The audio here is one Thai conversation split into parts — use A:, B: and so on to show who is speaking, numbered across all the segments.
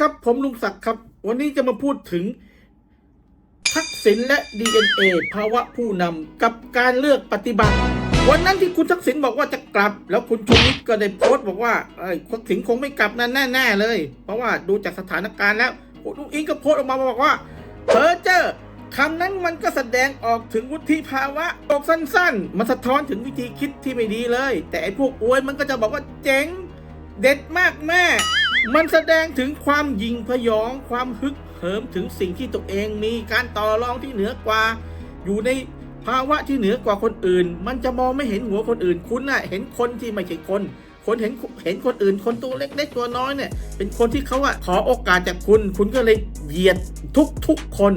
A: ครับ ผมลุงศักดิ์ครับ วันนี้จะมาพูดถึง ทักษิณและ DNA ภาวะผู้นำกับการเลือกปฏิบัติ วันนั้นที่คุณทักษิณบอกว่าจะกลับ แล้วคุณชูวิทย์ก็ได้โพสต์บอกว่าเอ้ทักษิณคงไม่กลับนั่นแน่ๆเลย เพราะว่าดูจากสถานการณ์แล้วคุณอุ้งอิงก็โพสต์ออกมาบอกว่าเพอเจอร์คำนั้นมันก็แสดงออกถึงวุฒิภาวะบอกสั้นๆ มันสะท้อนถึงวิธีคิดที่ไม่ดีเลย แต่ไอ้พวกอวยมันก็จะบอกว่าเจ๋ง เด็ดมากแม่ มันแสดงถึงความยิงพยอง ความฮึกเหิมถึงสิ่งที่ตัวเองมีการต่อรองที่เหนือกว่า อยู่ในภาวะที่เหนือกว่าคนอื่น มันจะมองไม่เห็นหัวคนอื่น คุณน่ะเห็นคนที่ไม่ใช่คน คนเห็นเห็นคนอื่น คนตัวเล็กๆตัวน้อยเนี่ย เป็นคนที่เขาอะขอโอกาสจากคุณ คุณก็เลยเหยียดทุกๆคน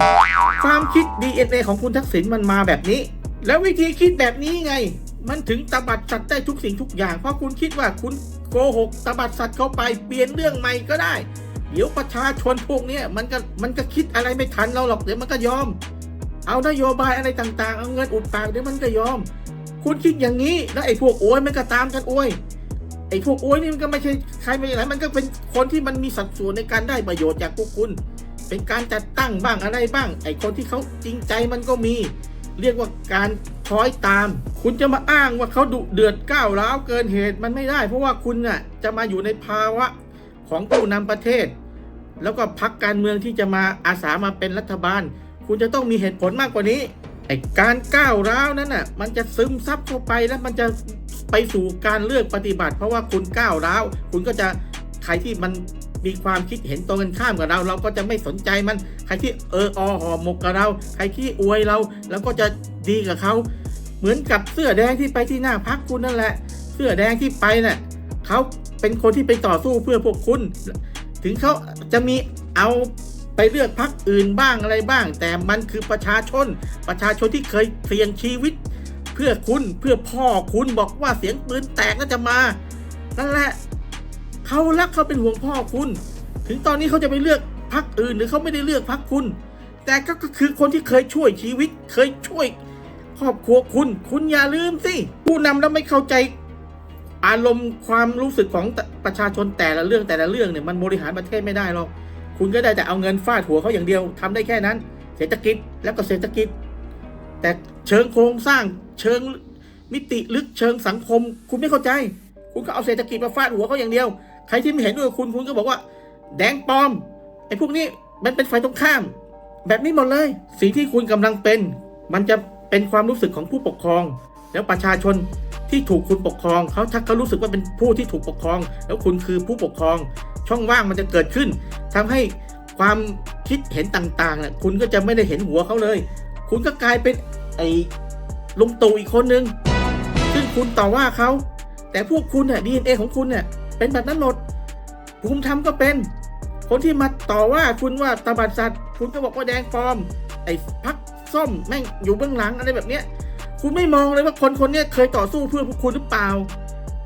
A: ความคิด DNA ของคุณทักษิณมันมาแบบนี้ แล้ววิธีคิดแบบนี้ไง มันถึงตบัดสัตว์ได้ทุกสิ่งทุกอย่าง เพราะคุณคิดว่าคุณ โกหกตบัดสัตว์เข้าไปเปลี่ยนเรื่องใหม่ก็ได้ เดี๋ยวประชาชนพวกนี้มันก็มันก็คิดอะไรไม่ทันเราหรอกเดี๋ยวมันก็ยอม เอานโยบายอะไรต่างๆ เอาเงินอุดปากเดี๋ยวมันก็ยอม คุณคิดอย่างนี้แล้วไอ้พวกโอยมันก็ตามกันโอยไอ้พวกโอยนี่มันก็ไม่ใช่ใครไม่ใช่ไหนมันก็เป็นคนที่มันมีสัดส่วนในการได้ประโยชน์จากพวกคุณ เป็นการจัดตั้งบ้างอะไรบ้าง ไอ้คนที่เขาจริงใจมันก็มี เรียกว่าการ คล้อยตาม คุณจะมาอ้างว่าเขาดุเดือดก้าวร้าวเกินเหตุมันไม่ได้ เพราะว่าคุณน่ะจะมาอยู่ในภาวะของผู้นำประเทศ แล้วก็พักการเมืองที่จะมาอาสามาเป็นรัฐบาล คุณจะต้องมีเหตุผลมากกว่านี้ไอ้การก้าวร้าวนั้นน่ะมันจะซึมซับเข้าไปแล้วมันจะไปสู่การเลือกปฏิบัติ เพราะว่าคุณก้าวร้าวคุณก็จะใครที่มันมีความคิดเห็นตรงกันข้ามกับเรา เราก็จะไม่สนใจมัน ใครที่เอออหอหมกกับเรา ใครที่อวยเราเราก็จะ ดีกับเขาเหมือนกับเสื้อแดงที่ไปที่หน้าพักคุณนั่นแหละ เสื้อแดงที่ไปน่ะเขาเป็นคนที่ไปต่อสู้เพื่อพวกคุณ ถึงเขาจะมีเอาไปเลือกพักอื่นบ้างอะไรบ้าง แต่มันคือประชาชน ประชาชนที่เคยเสี่ยงชีวิต เพื่อคุณเพื่อพ่อคุณบอกว่าเสียงปืนแตกก็จะมานั่นแหละเขารักเขาเป็นห่วงพ่อคุณ ถึงตอนนี้เขาจะไปเลือกพักอื่นหรือเขาไม่ได้เลือกพักคุณ แต่ก็คือคนที่เคยช่วยชีวิต เคยช่วย ครอบครัวคุณ คุณอย่าลืมสิ ผู้นำแล้วไม่เข้าใจ อารมณ์ความรู้สึกของประชาชนแต่ละเรื่องแต่ละเรื่องเนี่ยมันบริหารประเทศไม่ได้หรอก คุณก็ได้แต่เอาเงินฟาดหัวเขาอย่างเดียวทำได้แค่นั้น เศรษฐกิจแล้วก็เศรษฐกิจ แต่เชิงโครงสร้างเชิงมิติลึกเชิงสังคม คุณไม่เข้าใจ คุณก็เอาเศรษฐกิจมาฟาดหัวเขาอย่างเดียว ใครที่ไม่เห็นด้วยคุณคุณก็บอกว่า แดงปลอมไอ้พวกนี้มันเป็นไฟตรงข้าม แบบนี้หมดเลย สิ่งที่คุณกำลังเป็น มันจะ เป็นความรู้สึกของผู้ปกครอง แล้วประชาชนที่ถูกคุณปกครองเขาถ้าเขารู้สึกว่าเป็นผู้ที่ถูกปกครอง แล้วคุณคือผู้ปกครอง ช่องว่างมันจะเกิดขึ้นทำให้ความคิดเห็นต่างๆเนี่ยคุณก็จะไม่ได้เห็นหัวเขาเลย คุณก็กลายเป็นไอ้ลุงตู่อีกคนนึงซึ่งคุณต่อว่าเขาแต่พวกคุณเนี่ยดีเอ็นเอของคุณเนี่ยเป็นแบบนั้นหมดภูมิธรรมก็เป็น คนที่มาต่อว่าคุณว่าตาบัดสัตว์ คุณก็บอกว่าแดงปลอม ไอ้พัก ส้มแม่งอยู่เบื้องหลังอะไรแบบเนี้ย คุณไม่มองเลยว่าคนคนนี้เคยต่อสู้เพื่อพวกคุณหรือเปล่า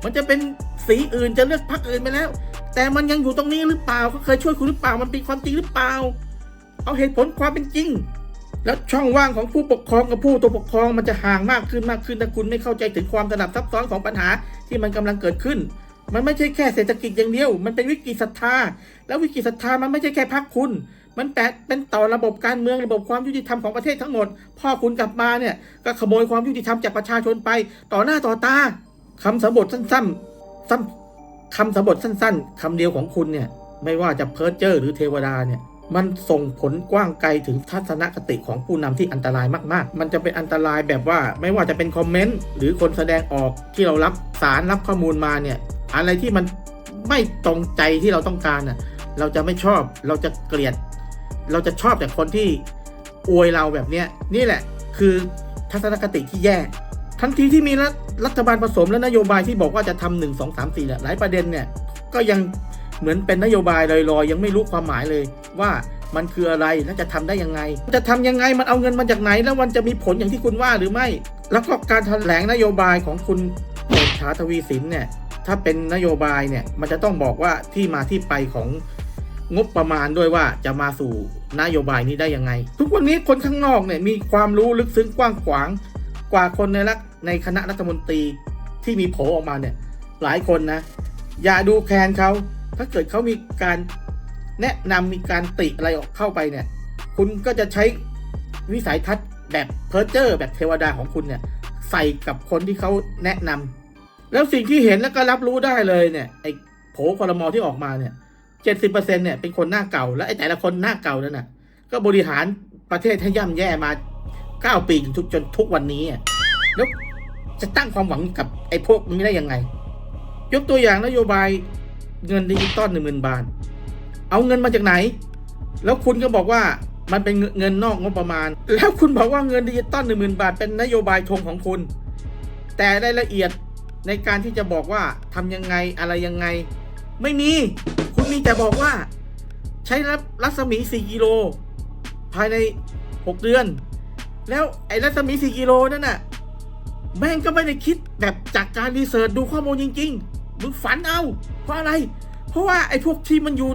A: มันจะเป็นสีอื่นจะเลือกพักอื่นไปแล้ว แต่มันยังอยู่ตรงนี้หรือเปล่าเขาเคยช่วยคุณหรือเปล่ามันเป็นความจริงหรือเปล่า เอาเหตุผลความเป็นจริง แล้วช่องว่างของผู้ปกครองกับผู้ตัวปกครองมันจะห่างมากขึ้นมากขึ้นถ้าคุณไม่เข้าใจถึงความสนับซับซ้อนของปัญหาที่มันกำลังเกิดขึ้นมันไม่ใช่แค่เศรษฐกิจอย่างเดียว มันเป็นวิกฤตศรัทธา แล้ววิกฤตศรัทธามันไม่ใช่แค่พักคุณ มันแปดเป็นต่อระบบการเมืองระบบความยุติธรรมของประเทศทั้งหมด พ่อคุณกลับมาเนี่ยก็ขโมยความยุติธรรมจากประชาชนไป ต่อหน้าต่อตาคำสบทสั้นๆสั้นคำสบทสั้น ๆคำเดียวของคุณเนี่ยไม่ว่าจะเพิร์เจอร์หรือเทวดาเนี่ยมันส่งผลกว้างไกลถึงทัศนคติของผู้นำที่อันตรายมากๆ มันจะเป็นอันตรายแบบว่าไม่ว่าจะเป็นคอมเมนต์หรือคนแสดงออกที่เรารับสารรับข้อมูลมาเนี่ยอะไรที่มันไม่ตรงใจที่เราต้องการน่ะเราจะไม่ชอบเราจะเกลียด เราจะชอบแต่คนที่อวยเราแบบเนี้ยนี่แหละคือทัศนคติที่แย่ ทันทีที่มีรัฐรัฐบาลผสมและนโยบายที่บอกว่าจะทำหนึ่งสองสามสี่หลายประเด็นเนี่ยก็ยังเหมือนเป็นนโยบายลอยๆ ยังไม่รู้ความหมายเลยว่ามันคืออะไรและจะทำได้ยังไง จะทำยังไงมันเอาเงินมาจากไหน แล้วมันจะมีผลอย่างที่คุณว่าหรือไม่ แล้วก็การแถลงนโยบายของคุณเศรษฐาทวีสินเนี่ยถ้าเป็นนโยบายเนี่ยมันจะต้องบอกว่าที่มาที่ไปของ งบประมาณด้วยว่าจะมาสู่นโยบายนี้ได้ยังไง ทุกวันนี้คนข้างนอกเนี่ยมีความรู้ลึกซึ้งกว้างขวางกว่าคนในรัฐในคณะรัฐมนตรีที่มีโผล่ออกมาเนี่ยหลายคนนะ อย่าดูแคลนเขาถ้าเกิดเขามีการแนะนำมีการติอะไรออกเข้าไปเนี่ย คุณก็จะใช้วิสัยทัศน์แบบเพอร์เจอร์ แบบเทวดาของคุณเนี่ย ใส่กับคนที่เขาแนะนำแล้วสิ่งที่เห็นแล้วก็รับรู้ได้เลยเนี่ยไอ้โผล่คอรมอที่ออกมาเนี่ย เจ็ดสิบเปอร์เซ็นเนี่ยเป็นคนหน้าเก่า แล้วไอ้แต่ละคนหน้าเก่านั่นน่ะ ก็บริหารประเทศให้ย่ำแย่มาเก้าปีจนทุกจนทุกวันนี้อะแล้วจะตั้งความหวังกับไอ้พวกนี้ได้ยังไง ยกตัวอย่างนโยบายเงินดิจิตอลหนึ่งหมื่นบาท เอาเงินมาจากไหน แล้วคุณก็บอกว่ามันเป็นเงินนอกงบประมาณ แล้วคุณบอกว่าเงินดิจิตอลหนึ่งหมื่นบาท เป็นนโยบายธงของคุณ แต่รายละเอียดในการที่จะบอกว่าทำยังไงอะไรยังไง ไม่มี คุณมีแต่บอกว่า ใช้รัศมี 4 กิโล ภายใน 6 เดือน แล้วไอ้รัศมี 4 กิโลนั่นน่ะ แม่งก็ไม่ได้คิดแบบจากการรีเสิร์ชดูข้อมูลจริง ๆ มึงฝันเอา เพราะอะไร เพราะว่าไอ้พวกที่มันอยู่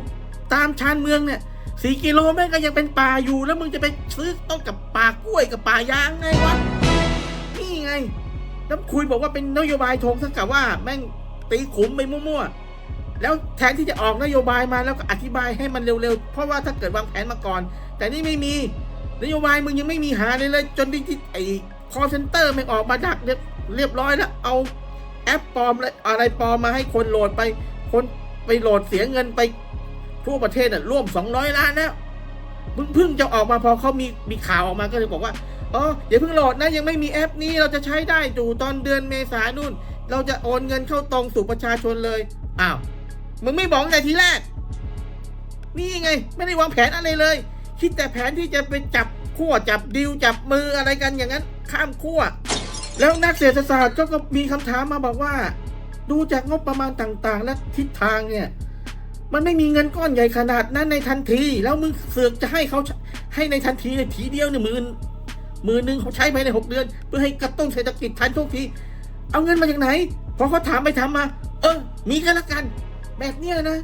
A: ตามชานเมืองเนี่ยสี่กิโลแม่งก็ยังเป็นป่าอยู่แล้วมึงจะไปซื้อต้นกับป่ากล้วยกับป่ายางไงวะนี่ไงแล้วคุยบอกว่าเป็นนโยบายธงสักกับว่าแม่งตีขุมไปมั่วๆ แล้วแทนที่จะออกนโยบายมาแล้วก็อธิบายให้มันเร็วๆ เพราะว่าถ้าเกิดวางแผนมาก่อน แต่นี่ไม่มีนโยบายมึงยังไม่มีหาเลยเลย จนที่ไอ้คอเซ็นเตอร์มันออกมาดักเรียบร้อยแล้วเอาแอปปลอมอะไรปลอมมาให้คนโหลดไป คนไปโหลดเสียเงินไปทั่วประเทศน่ะร่วม 200 ล้านแล้วมึงเพิ่งจะออกมาพอเขามีมีข่าวออกมาก็เลยบอกว่าอ๋ออย่าเพิ่งโหลดนะยังไม่มีแอปนี้เราจะใช้ได้จู่ตอนเดือนเมษายนนู่น เราจะโอนเงินเข้าตรงสู่ประชาชนเลยอ้าว มึงไม่บอกแต่ทีแรก นี่ไง ไม่ได้วางแผนอะไรเลย คิดแต่แผนที่จะไปจับขั้วจับดิวจับมืออะไรกันอย่างนั้น ข้ามขั้ว แล้วนักเศรษฐศาสตร์ก็มีคำถามมาบอกว่า ดูจากงบประมาณต่างๆ และทิศทางเนี่ยมันไม่มีเงินก้อนใหญ่ขนาดนั้นในทันที แล้วมึงเสือกจะให้เขาให้ในทันทีเลยทีเดียวเนี่ยหมื่นหมื่นหนึ่งเขาใช้ภายในหกเดือน เพื่อให้กระตุ้นเศรษฐกิจทันทุกที เอาเงินมาจากไหนพอเขาถามไปถามมา เออ มีกันละกัน แบบเนี้ยนะ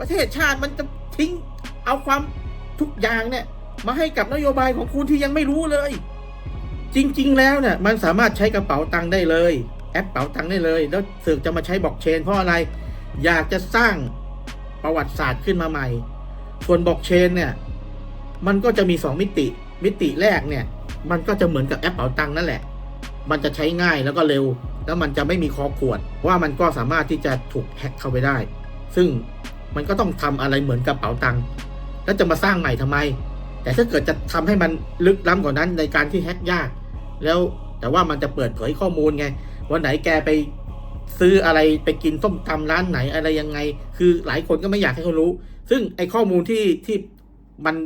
A: ประเทศชาติมันจะทิ้งเอาความทุกอย่างเนี่ยมาให้กับนโยบายของคุณที่ยังไม่รู้เลย จริง ๆ แล้วเนี่ยมันสามารถใช้กระเป๋าตังค์ได้เลย แอปเป๋าตังค์ได้เลย แล้วเสือกจะมาใช้บล็อกเชนเพราะอะไร อยากจะสร้างประวัติศาสตร์ขึ้นมาใหม่ ส่วนบล็อกเชนเนี่ยมันก็จะมีสองมิติ มิติแรกเนี่ย มันก็จะเหมือนกับแอปเป๋าตังค์นั่นแหละ มันจะใช้ง่ายแล้วก็เร็ว แล้วมันจะไม่มีคอขวดว่ามันก็สามารถที่จะถูกแฮ็กเข้าไปได้ ซึ่งมันก็ต้องทำอะไรเหมือนกระเป๋าตังค์แล้วจะมาสร้างใหม่ทำไม แต่ถ้าเกิดจะทำให้มันลึกล้ำกว่านั้นในการที่แฮกยาก แล้วแต่ว่ามันจะเปิดเผยข้อมูลไงวันไหนแกไปซื้ออะไรไปกินส้มตำร้านไหนอะไรยังไง คือหลายคนก็ไม่อยากให้เขารู้ ซึ่งไอ้ข้อมูลที่ที่มัน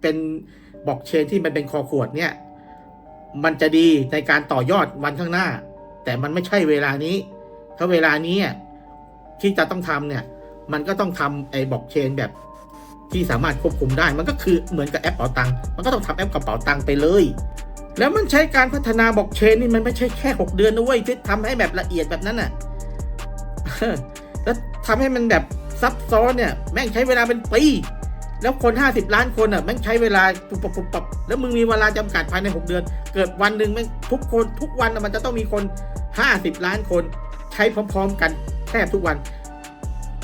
A: เป็นบล็อกเชนที่มันเป็นคอขวดเนี่ย มันจะดีในการต่อยอดวันข้างหน้า แต่มันไม่ใช่เวลานี้ ถ้าเวลานี้ที่จะต้องทำเนี่ย มันก็ต้องทำไอ้บล็อกเชนแบบที่สามารถควบคุมได้ มันก็คือเหมือนกับแอปเป๋าตังค์มันก็ต้องทำแอปกระเป๋าตังค์ไปเลย แล้วมันใช้การพัฒนาบล็อกเชนนี่มันไม่ใช่แค่ 6 เดือนนะเว้ยที่ทำให้แบบละเอียดแบบนั้นน่ะแล้วทำให้มันแบบซับซ้อนเนี่ยแม่งใช้เวลาเป็นปีแล้วคน 50 ล้านคนอะแม่งใช้เวลาปุบปับปุบปับแล้วมึงมีเวลาจำกัดภายใน 6 เดือน เกิดวันหนึ่งแม่งทุกคนทุกวันมันจะต้องมีคน 50 ล้านคน ใช้พร้อม ๆ กันแทบทุกวัน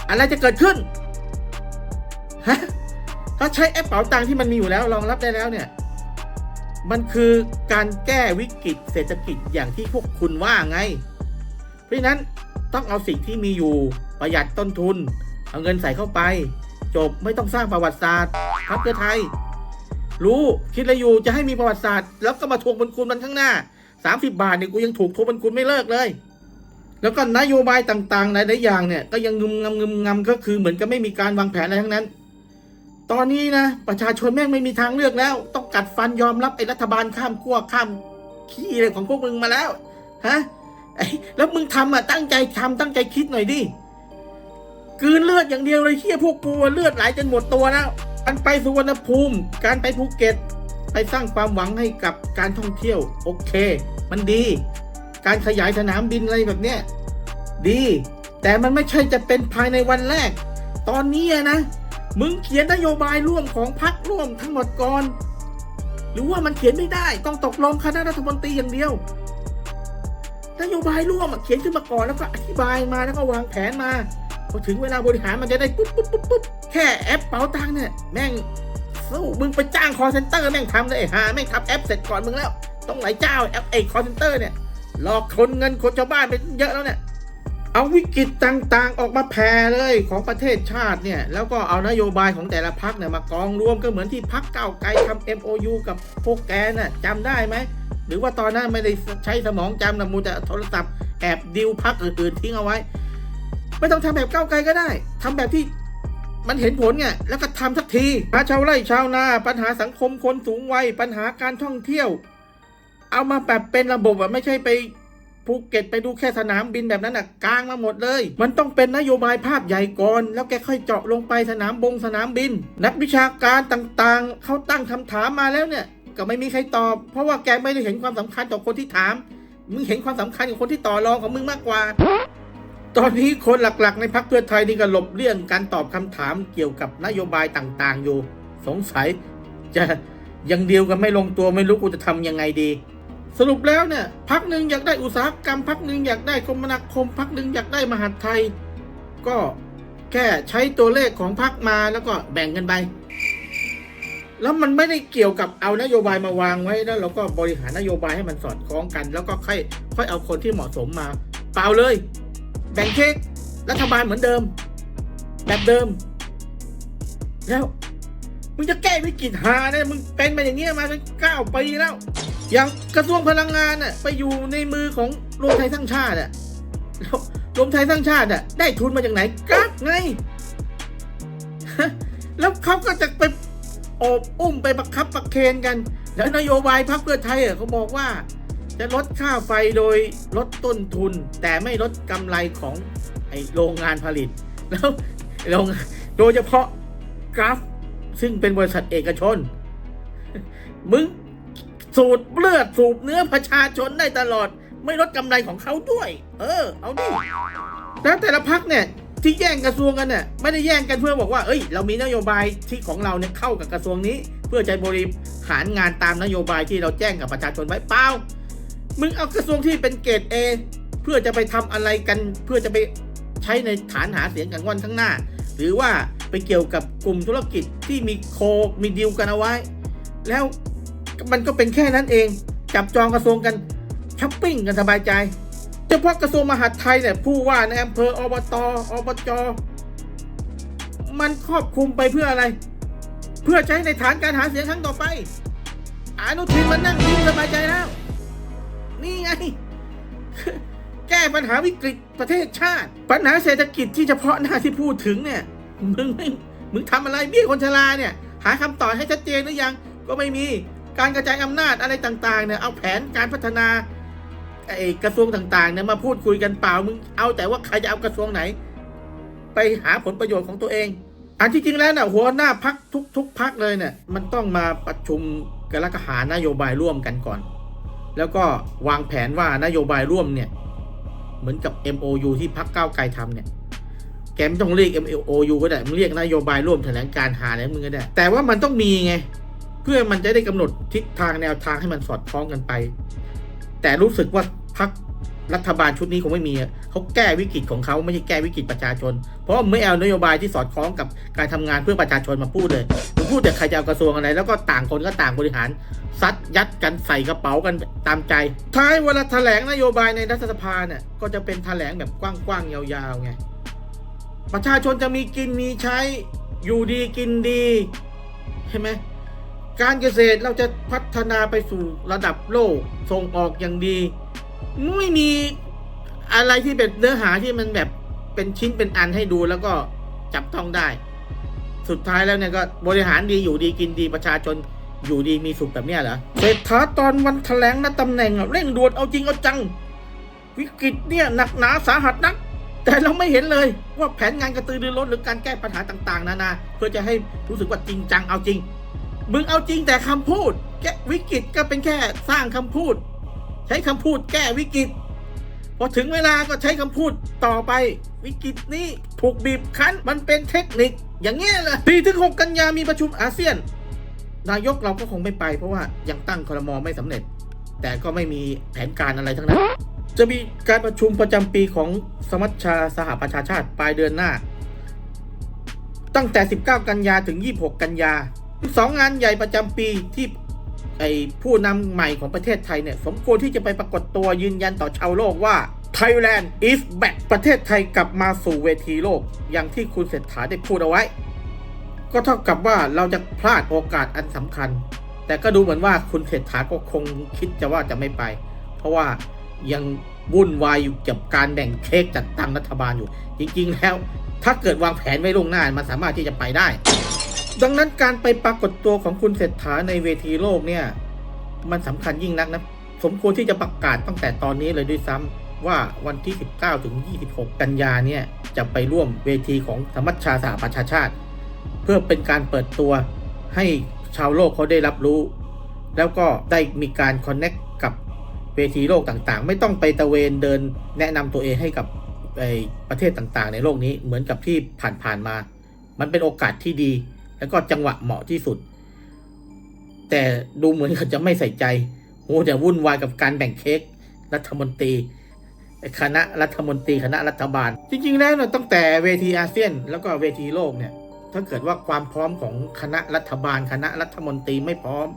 A: อะไรจะเกิดขึ้นฮะถ้าใช้แอปเป๋าตังที่มันมีอยู่แล้วรองรับได้แล้วเนี่ย มันคือการแก้วิกฤตเศรษฐกิจอย่างที่พวกคุณว่าไง เพราะฉะนั้นต้องเอาสิ่งที่มีอยู่ประหยัดต้นทุน เอาเงินใส่เข้าไป จบไม่ต้องสร้างประวัติศาสตร์พักเพื่อไทย รู้คิดอะไรอยู่จะให้มีประวัติศาสตร์ แล้วก็มาทวงบุญคุณมันข้างหน้า 30 บาทเนี่ยกูยังถูกทวงบุญคุณไม่เลิกเลย แล้วก็นโยบายต่างๆหลายๆอย่างเนี่ยก็ยังงึมงำงึมงำก็คือเหมือนกับไม่มีการวางแผนอะไรทั้งนั้น ตอนนี้นะประชาชนแม่งไม่มีทางเลือกแล้ว ต้องกัดฟันยอมรับไอ้รัฐบาลข้ามขั้วข้ามขี้อะไรของพวกมึงมาแล้วฮะไอ้แล้วมึงทำอะตั้งใจทำตั้งใจคิดหน่อยดิกืนเลือดอย่างเดียวเลยเชี่ยพวกกูอะเลือดไหลจนหมดตัวแล้วการไปสุวรรณภูมิ การไปภูเก็ต ไปสร้างความหวังให้กับการท่องเที่ยว โอเค มันดี การขยายสนามบินอะไรแบบเนี้ยดี แต่มันไม่ใช่จะเป็นภายในวันแรก ตอนนี้อะนะ มึงเขียนนโยบายร่วมของพรรคร่วมทั้งหมดก่อน หรือว่ามันเขียนไม่ได้ต้องตกลงคณะรัฐมนตรีอย่างเดียวนโยบายร่วมเขียนขึ้นมาก่อนแล้วก็อธิบายมาแล้วก็วางแผนมาพอถึงเวลาบริหารมันจะได้ปุ๊บปุ๊บปุ๊บปุ๊บแค่แอปเป๋าตังค์เนี่ยแม่งสู้มึงไปจ้างคอร์เซนเตอร์แม่งทำเลยไอ้ห่าแม่งทำแอปเสร็จก่อนมึงแล้ว ต้องหลายเจ้าแอปไอคอร์เซนเตอร์เนี่ย หลอกคนเงินคนชาวบ้านไปเยอะแล้วเนี่ย เอาวิกฤตต่างๆ ออกมาแผ่เลยของประเทศชาติเนี่ย แล้วก็เอานโยบายของแต่ละพักเนี่ยมากองรวมก็เหมือนที่พักเก้าไกลทำ MOU กับพวกแกน่ะจำได้ไหม หรือว่าตอนนั้นไม่ได้ใช้สมองจำนะมูแต่โทรศัพท์แอบดิวพักอื่นๆทิ้งเอาไว้ ไม่ต้องทำแบบเก้าไกลก็ได้ทำแบบที่มันเห็นผลไงแล้วก็ทำสักทีปัญหาชาวไร่ชาวนา ปัญหาสังคมคนสูงวัยปัญหาการท่องเที่ยว เอามาแบบเป็นระบบอะไม่ใช่ไปภูเก็ตไปดูแค่สนามบินแบบนั้นอะกลางมาหมดเลย มันต้องเป็นนโยบายภาพใหญ่ก่อน แล้วแกค่อยเจาะลงไปสนามบงสนามบิน นักวิชาการต่างๆ เขาตั้งคำถามมาแล้วเนี่ย ก็ไม่มีใครตอบ เพราะว่าแกไม่ได้เห็นความสำคัญต่อคนที่ถาม มึงเห็นความสำคัญกับคนที่ต่อรองของมึงมากกว่า ตอนนี้คนหลักๆ ในพรรคเพื่อไทยนี่ก็หลบเลี่ยงการตอบคำถามเกี่ยวกับนโยบายต่างๆ อยู่ สงสัยจะยังเดียวกันไม่ลงตัวไม่รู้กูจะทำยังไงดี สรุปแล้วเนี่ยพักหนึ่งอยากได้อุตสาหกรรมพักหนึ่งอยากได้คมนาคมพักหนึ่งอยากได้มหาดไทย ก็แค่ใช้ตัวเลขของพักมาแล้วก็แบ่งกันไป แล้วมันไม่ได้เกี่ยวกับเอานโยบายมาวางไว้แล้วเราก็บริหารนโยบายให้มันสอดคล้องกัน แล้วก็ค่อยค่อยเอาคนที่เหมาะสมมาเปล่าเลย แบ่งเค้กรัฐบาลเหมือนเดิม แบบเดิม แล้วมึงจะแก้วิกฤตหาเนี่ยมึงเป็นมาอย่างเงี้ยมาเป็นเก้าปีแล้ว อย่างกระทรวงพลังงานน่ะไปอยู่ในมือของรวมไทยสร้างชาติอะแล้วรวมไทยสร้างชาติอะได้ทุนมาจากไหนกักไง แล้วเขาก็จะไปอบอุ้มไปบังคับประเคนกัน แล้วนโยบายพรรคเพื่อไทยอะเขาบอกว่า จะลดค่าไฟโดยลดต้นทุน แต่ไม่ลดกำไรของไอโรงงานผลิต แล้วโรงโดยเฉพาะกราฟ ซึ่งเป็นบริษัทเอกชน มึง สูตรเลือดสูบเนื้อประชาชนได้ตลอด ไม่ลดกำไรของเขาด้วย เออ เอาดิแล้วแต่ละพักเนี่ยที่แย่งกระทรวงกันเนี่ยไม่ได้แย่งกันเพื่อบอกว่า เอ้ย เรามีนโยบายที่ของเราเนี่ยเข้ากับกระทรวงนี้ เพื่อจะบริหารงานตามนโยบายที่เราแจ้งกับประชาชนไว้เปล่า มึงเอากระทรวงที่เป็นเกรด A เพื่อจะไปทำอะไรกัน เพื่อจะไปใช้ในฐานหาเสียงกันวันข้างหน้า หรือว่าไปเกี่ยวกับกลุ่มธุรกิจที่มีโคมีดีลกันเอาไว้ แล้ว มันก็เป็นแค่นั้นเอง จับจองกระทรวงกันช้อปปิ้งกันสบายใจ เฉพาะกระทรวงมหาดไทยเนี่ยผู้ว่าในอำเภออบตอบจมันครอบคลุมไปเพื่ออะไร เพื่อใช้ในฐานการหาเสียงครั้งต่อไปอนุทินมันนั่งยิ้มสบายใจแล้ว นี่ไง แก้ปัญหาวิกฤตประเทศชาติ ปัญหาเศรษฐกิจที่เฉพาะหน้าที่พูดถึงเนี่ย มึงไม่มึงทำอะไรเบี้ยคนชราเนี่ย หาคำตอบให้ชัดเจนหรือยังก็ไม่มี การกระจายอำนาจอะไรต่างๆเนี่ยเอาแผนการพัฒนาไอ้กระทรวงต่างๆเนี่ยมาพูดคุยกันเปล่ามึงเอาแต่ว่าใครจะเอากระทรวงไหน ไปหาผลประโยชน์ของตัวเอง อันที่จริงแล้วเนี่ยหัวหน้าพักทุกทุกพักเลยเนี่ยมันต้องมาประชุมกันแล้วก็หานโยบายร่วมกันก่อน แล้วก็วางแผนว่านโยบายร่วมเนี่ยเหมือนกับ MOU ที่พักก้าวไกลทำเนี่ยแกไม่ต้องเรียก MOU ก็ได้ มึงเรียกนโยบายร่วมแถลงการหาอะไรมึงก็ได้ แต่ว่ามันต้องมีไง เพื่อมันจะได้กำหนดทิศทางแนวทางให้มันสอดคล้องกันไป แต่รู้สึกว่าพักรัฐบาลชุดนี้คงไม่มีเขาแก้วิกฤตของเขาไม่ใช่แก้วิกฤตประชาชน เพราะไม่เอานโยบายที่สอดคล้องกับการทำงานเพื่อประชาชนมาพูดเลยมึงพูดแต่ใครจะเอากระทรวงอะไร แล้วก็ต่างคนก็ต่างบริหารซัดยัดกันใส่กระเป๋ากันตามใจ ท้ายเวลาแถลงนโยบายในรัฐสภาเนี่ยก็จะเป็นแถลงแบบกว้างๆยาวๆไงประชาชนจะมีกินมีใช้อยู่ดีกินดีใช่ไหม การเกษตรเราจะพัฒนาไปสู่ระดับโลกส่งออกอย่างดี ไม่มีอะไรที่เป็นเนื้อหาที่มันแบบเป็นชิ้นเป็นอันให้ดูแล้วก็จับต้องได้ สุดท้ายแล้วเนี่ยก็บริหารดีอยู่ดีกินดีประชาชนอยู่ดีมีสุขแบบเนี้ยเหรอเศรษฐาตอนวันแถลงนะตำแหน่งเร่งด่วนเอาจริงเอาจัง วิกฤตเนี่ยหนักหนาสาหัสนัก แต่เราไม่เห็นเลยว่าแผนงานกระตือรือร้นหรือการแก้ปัญหาต่าง ๆ นานาเพื่อจะให้รู้สึกว่าจริงจังเอาจริง มึงเอาจริงแต่คำพูด แก้วิกฤตก็เป็นแค่สร้างคำพูด ใช้คำพูดแก้วิกฤต พอถึงเวลาก็ใช้คำพูดต่อไป วิกฤตนี้ถูกบีบคั้นมันเป็นเทคนิค อย่างเงี้ยเลยปีถึงหกกันยามีประชุมอาเซียน นายกเราก็คงไม่ไป เพราะว่ายังตั้งครมไม่สำเร็จ แต่ก็ไม่มีแผนการอะไรทั้งนั้น จะมีการประชุมประจำปีของสมัชชาสหประชาชาติปลายเดือนหน้า ตั้งแต่ 19 กันยาถึง 26 กันยา สองงานใหญ่ประจำปีที่ไอผู้นำใหม่ของประเทศไทยเนี่ยสมควรที่จะไปปรากฏตัวยืนยันต่อชาวโลกว่า Thailand is back ประเทศไทยกลับมาสู่เวทีโลก อย่างที่คุณเศรษฐาได้พูดเอาไว้ ก็เท่ากับว่าเราจะพลาดโอกาสอันสำคัญ แต่ก็ดูเหมือนว่าคุณเศรษฐาก็คงคิดจะว่าจะไม่ไป เพราะว่ายังวุ่นวายอยู่กับการแบ่งเค้กจัดตั้งรัฐบาลอยู่ จริง ๆ แล้ว ถ้าเกิดวางแผนไว้ล่วงหน้ามันสามารถที่จะไปได้ ดังนั้นการไปปรากฏตัวของคุณเศรษฐาในเวทีโลกเนี่ย มันสำคัญยิ่งนักนะ สมควรที่จะประกาศตั้งแต่ตอนนี้เลยด้วยซ้ำว่าวันที่ 19 ถึง 26 กันยาเนี่ย จะไปร่วมเวทีของสมัชชาสหประชาชาติ เพื่อเป็นการเปิดตัวให้ชาวโลกเขาได้รับรู้ แล้วก็ได้มีการคอนเน็กกับเวทีโลกต่างๆ ไม่ต้องไปตะเวนเดินแนะนำตัวเองให้กับประเทศต่างๆ ในโลกนี้เหมือนกับที่ผ่านๆมา มันเป็นโอกาสที่ดี แล้วก็จังหวะเหมาะที่สุด แต่ดูเหมือนเขาจะไม่ใส่ใจโอ้จะวุ่นวายกับการแบ่งเค้กรัฐมนตรี คณะรัฐมนตรีคณะรัฐบาล จริง ๆ แล้วเนี่ยตั้งแต่เวทีอาเซียน แล้วก็เวทีโลกเนี่ย ถ้าเกิดว่าความพร้อมของคณะรัฐบาล คณะรัฐมนตรีไม่พร้อม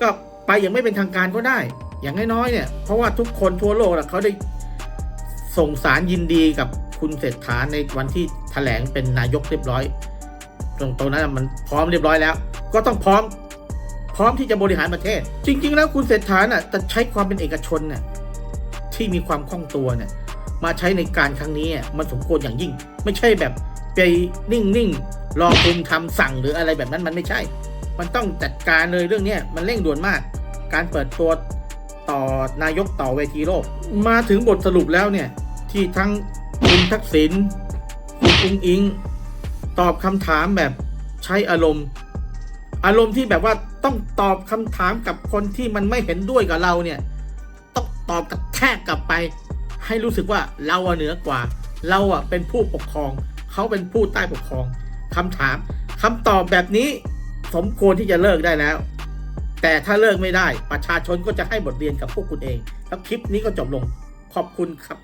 A: ก็ไปอย่างไม่เป็นทางการก็ได้ อย่างน้อยๆเนี่ยเพราะว่าทุกคนทั่วโลกน่ะเขาได้ส่งสารยินดีกับคุณเศรษฐาในวันที่แถลงเป็นนายกเรียบร้อย ตรงตรงนั้นมันพร้อมเรียบร้อยแล้ว ก็ต้องพร้อม พร้อมที่จะบริหารประเทศ จริง ๆ แล้วคุณเศรษฐาน่ะจะใช้ความเป็นเอกชนน่ะที่มีความคล่องตัวเนี่ยมาใช้ในการครั้งนี้มันสมควรอย่างยิ่ง ไม่ใช่แบบไปนิ่งๆรอคุณทำสั่งหรืออะไรแบบนั้นมันไม่ใช่ มันต้องจัดการเลยเรื่องเนี้ยมันเร่งด่วนมาก การเปิดตัวต่อนายกต่อเวทีโลก มาถึงบทสรุปแล้วเนี่ยที่ทั้งคุณทักษิณคุณอุ้งอิง ตอบคำถามแบบใช้อารมณ์ อารมณ์ที่แบบว่าต้องตอบคำถามกับคนที่มันไม่เห็นด้วยกับเราเนี่ย ต้องตอบกระแทกกลับไป ให้รู้สึกว่าเราเหนือกว่า เราอะเป็นผู้ปกครอง เขาเป็นผู้ใต้ปกครองคำถามคำตอบแบบนี้สมควรที่จะเลิกได้แล้ว แต่ถ้าเลิกไม่ได้ประชาชนก็จะให้บทเรียนกับพวกคุณเอง แล้วคลิปนี้ก็จบลงขอบคุณครับ